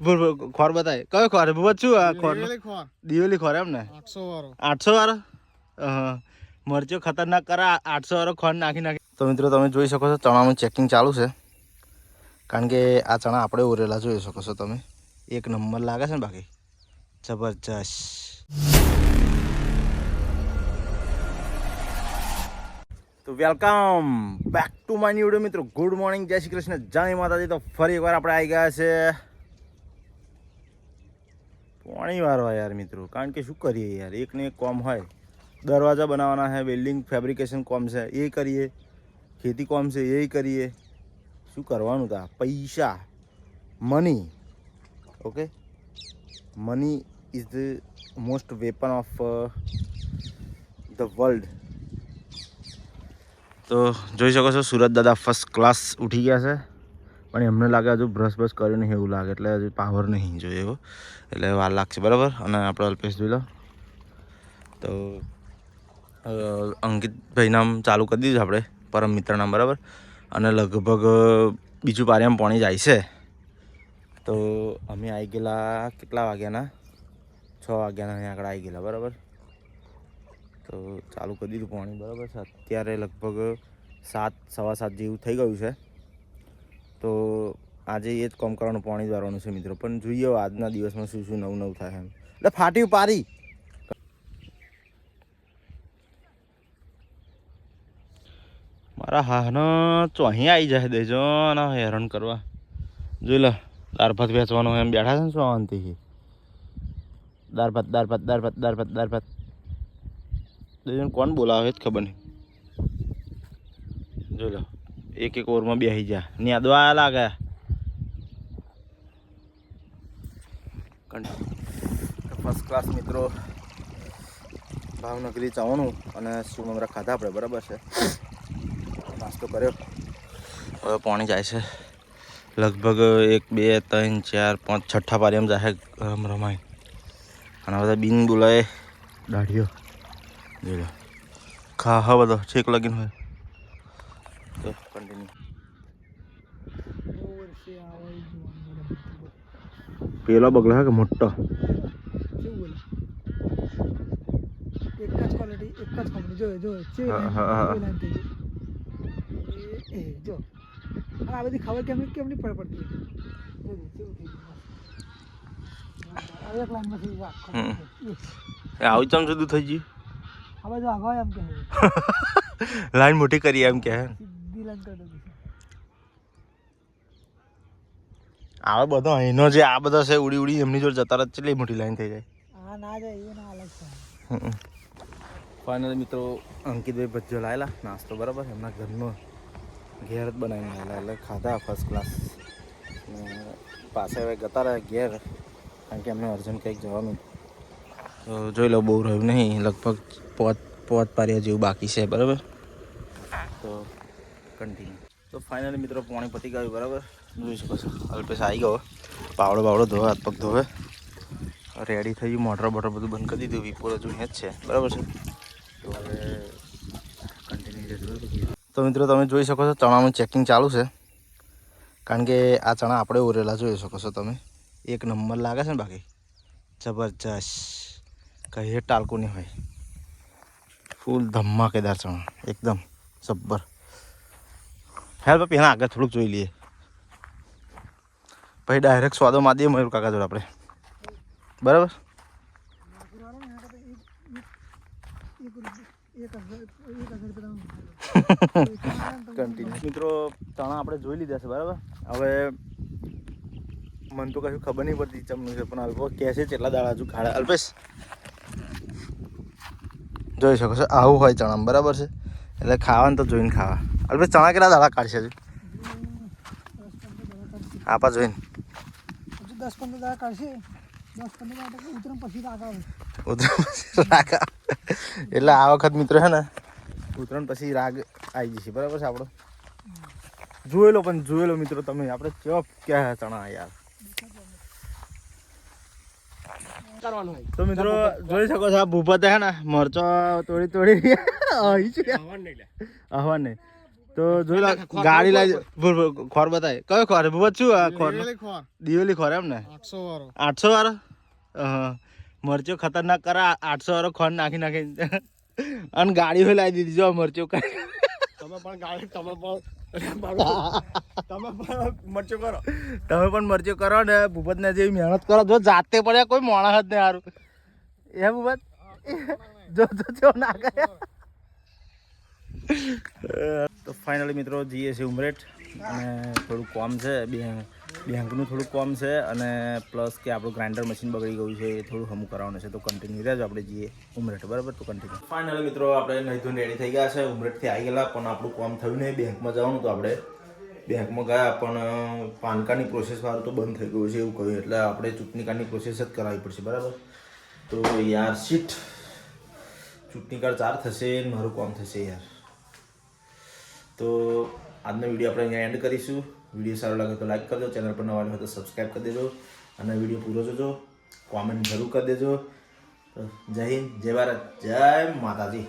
બોલ ખોર બતાય. કયો ખોર? ભૂપત શું આ ખોર. દિવેલી ખોર એમ ને? આઠસો વાળો. આઠસો વાળો મરચો ખતરનાક કરા આઠસો વાળો ખોર નાખી નાખી. તો મિત્રો તમે જોઈ શકો છો ચણાનું ચેકિંગ ચાલુ છે. કારણ કે આ ચણા આપણે ઓરેલા જોઈ શકો છો તમે. એક નંબર લાગે છે ને બાકી? જબરજસ્ત. તો welcome back to my new video મિત્રો. ગુડ મોર્નિંગ જય શ્રી કૃષ્ણ. જય માતાજી. તો ફરી એકવાર આપણે આવી ગયા છે પોણી વાર હોય યાર મિત્રો. કારણ કે શું કરીએ યાર? એકને એક કોમ હોય. દરવાજા બનાવવાના છે બિલ્ડિંગ ફેબ્રિકેશન કોમ છે, એ કરીએ. ખેતી કોમ છે, એ કરીએ. શું કરવાનું તા? પૈસા. Money okay money is the most weapon of the world તો જોઈ શકો છો, સુરત દાદા ફર્સ્ટ ક્લાસ ઉઠી ગયા છે. પણ એમને લાગે હજુ બ્રશ બ્રશ કર્યું નહીં એવું લાગે, એટલે હજુ પાવર નહીં જોઈએ એવો એટલે વાર લાગશે, બરાબર? અને આપણે અલ્પેશ જોઈ લો. તો અંકિતભાઈ નામ ચાલુ કરી દીધું આપણે પરમ મિત્ર નામ, બરાબર? અને લગભગ બીજું પારિયામ પાણી જાય છે. તો, અમે આવી ગયેલા કેટલા વાગ્યાના? છ વાગ્યાના અહીં આગળ આવી ગયેલા, બરાબર? તો, ચાલુ કરી દીધું પાણી, બરાબર છે? અત્યારે લગભગ સાત, સવા સાત જેવું થઈ ગયું છે. તો આજે એ જ કામ કરવાનું, પાણી દ્વારાનું છે મિત્રો. પણ જોઈએ આજના દિવસમાં શું શું નવું નવું થાય એમ. એટલે ફાટ્યું પારી મારા હાનો ચોઅહીં આવી જાય દેજો ને હેરાન કરવા. જોઈ લો, દાળ ભાત વેચવાનું એમ બેઠા છે ને શું શાંતિથી દાળ ભાત દાળ ભાત દાળ ભાત દાળ ભાત દાળ ભાત. દેજો કોણ બોલાવે જ ખબર નહીં. જોઈ લો. એક એક ઓવરમાં બેસી જા ન્યાદો દવા લાગે. ફર્સ્ટ ક્લાસ મિત્રો ભાવનગરી જવાનું અને શું મમરા ખાધા આપણે બરાબર છે? નાસ્તો કર્યો. હવે પાણી જાય છે. લગભગ એક બે ત્રણ ચાર પાંચ છઠ્ઠા પારી એમ જાય ગરમ રમાય. અને બધા બિન બોલાય દાઢીઓ. જોઈ લો. ખા હા બધો છેક લગીન હોય તો કન્ટિન્યુ પેલો બગલો હે કે મોટો? એક જ ક્વોલિટી એક જ કંપની જો જો. એ જો. આ બધી ખબર કેમ કેમ નહીં પડે પડતી? આવું ચમ જુદું થઈ ગયું? હવે જો આગળ કે લાઈન મોટી કરી એમ કે સીધી લાઈન કરી આવે બધો અહીંનો જે આ બધા છે ઉડી ઉડી એમની જોડે જતા રહે કેટલી મોટી લાઈન થઈ જાય? ના જાય એ ના અલગ છે. ફાઇનલ મિત્રો અંકિતભાઈ ભજ્જો લાયેલા નાસ્તો બરાબર એમના ઘરનો ઘેર જ બનાવીને લાયેલા એટલે ખાધા ફર્સ્ટ ક્લાસ પાસે હવે ગતા રહ્યા ઘેર કારણ કે એમને અર્જન્ટ કંઈક જવાનું તો જોઈ લો બહુ રહ્યું નહીં લગભગ પોત પોત પારિયા જેવું બાકી છે બરાબર? તો કન્ટિન્યુ તો ફાઇનલી મિત્રો પાણી પતી ગયું બરાબર? જોઈ શકો છો. અલ્પેશ આવી ગયો પાવડો બાવડો ધોવે હાથ પગ ધોવે રેડી થઈ ગયું, મોટર બોટર બધું બંધ કરી દીધું વિપોર હજુ જ છે. બરાબર છે? તો કન્ટિન્યુ તો મિત્રો, તમે જોઈ શકો છો, ચણાનું ચેકિંગ ચાલુ છે. કારણ કે આ ચણા આપણે ઓરેલા જોઈ શકો છો તમે. એક નંબર લાગે છે ને બાકી? જબરજસ્ત. કહીએ ટાલકું નહીં હોય. ફૂલ ધમાકેદાર ચણા. એકદમ જબ્બર. હેલ્પ એના આગળ થોડુંક જોઈ લઈએ. પછી ડાયરેક્ટ સ્વાદો માં દઈએ મયુર કાકા જોડે આપણે. બરાબર? કન્ટિન્યુ મિત્રો ચણા આપણે જોઈ લીધા છે બરાબર? હવે મને તો કશું ખબર નહીં પડતી ચમનું છે પણ અલ્પો કહે છે કેટલા દાડા હજુ ખાડા. અલ્પેશ? જોઈ શકો છો આવું હોય ચણા બરાબર છે? એટલે ખાવાનું તો જોઈને ખાવા. અલ્પેશ ચણા કેટલા દાડા કાઢશે હજુ? આપા જોઈને. દસ પંદર દાડા કાઢશે. દસ પંદર દાડા ઉતરણ પછી રાગ આવે. ઉત્તરાયણ પછી રાગ એટલે આ વખત મિત્રો છે ને ઉતરણ પછી રાગ આવી જશે. બરાબર છે આપણો? જોયેલો પણ જોયેલો મિત્રો તમે. આપણે ચોપ ક્યાં ચણા યાર? કરવાનું તો મિત્રો જોઈ શકો છો આ ભૂપત હે ને મરચો તોડી તોડી અહીં છે આહવાન નહીં. તો જોઈ ગાડી લાવી ખોર બતાય. કયો ખોર? ભૂપત શું આ ખોર. દિવેલી ખોર એમ ને? આઠસો વાળો આઠસો વાળો મરચો ખતરનાક કરે આઠસો વાળો ખોર નાખી નાખી. અને ગાડી લાવી દીધી જો મરચો કાંઈ તમે પણ ગાડી તમે પણ તમે પણ મરચો કરો. તમે પણ મરચો કરો ને ભૂપતને જેવી મહેનત કરો. જો જાતે પડ્યા કોઈ માણસ જ નહીં સારું એ ભૂપત જો જો જો ના ગયા તો ફાઇનલી મિત્રો જઈએ છીએ ઉમરેઠ. અને થોડું કોમ છે બેંક બેંકનું થોડું કોમ છે અને પ્લસ કે આપણું ગ્રાઇન્ડર મશીન બગડી ગયું છે, એ થોડું હમું કરાવવાનું છે. તો કન્ટિન્યુ રહેજો, આપણે જઈએ ઉમરેઠ. બરાબર? તો કન્ટિન્યુ ફાઇનલી મિત્રો, આપણે નહીં ધોઈને રેડી થઈ ગયા છે. ઉમરેઠથી આવી ગયેલા, પણ આપણું કોમ થયું નહીં. બેંકમાં જવાનું તો આપણે બેંકમાં ગયા, પણ પાન કાર્ડની પ્રોસેસ વાળું તો બંધ થઈ ગયું છે એવું કહ્યું. એટલે આપણે ચૂંટણી કાર્ડની પ્રોસેસ જ કરાવવી પડશે, બરાબર? તો યાર શીટ ચૂંટણી કાર્ડ ચાર થશે મારું કોમ થશે યાર. તો આજનો વીડિયો આપણે અહીંયા એન્ડ કરીશું. વીડિયો સારો લાગે તો લાઈક કરજો ચેનલ પર નવા હોય તો સબસ્ક્રાઈબ કરી દેજો અને વીડિયો પૂરો જોજો. કોમેન્ટ જરૂર કરી દેજો. જય હિન્દ, જય ભારત, જય માતાજી.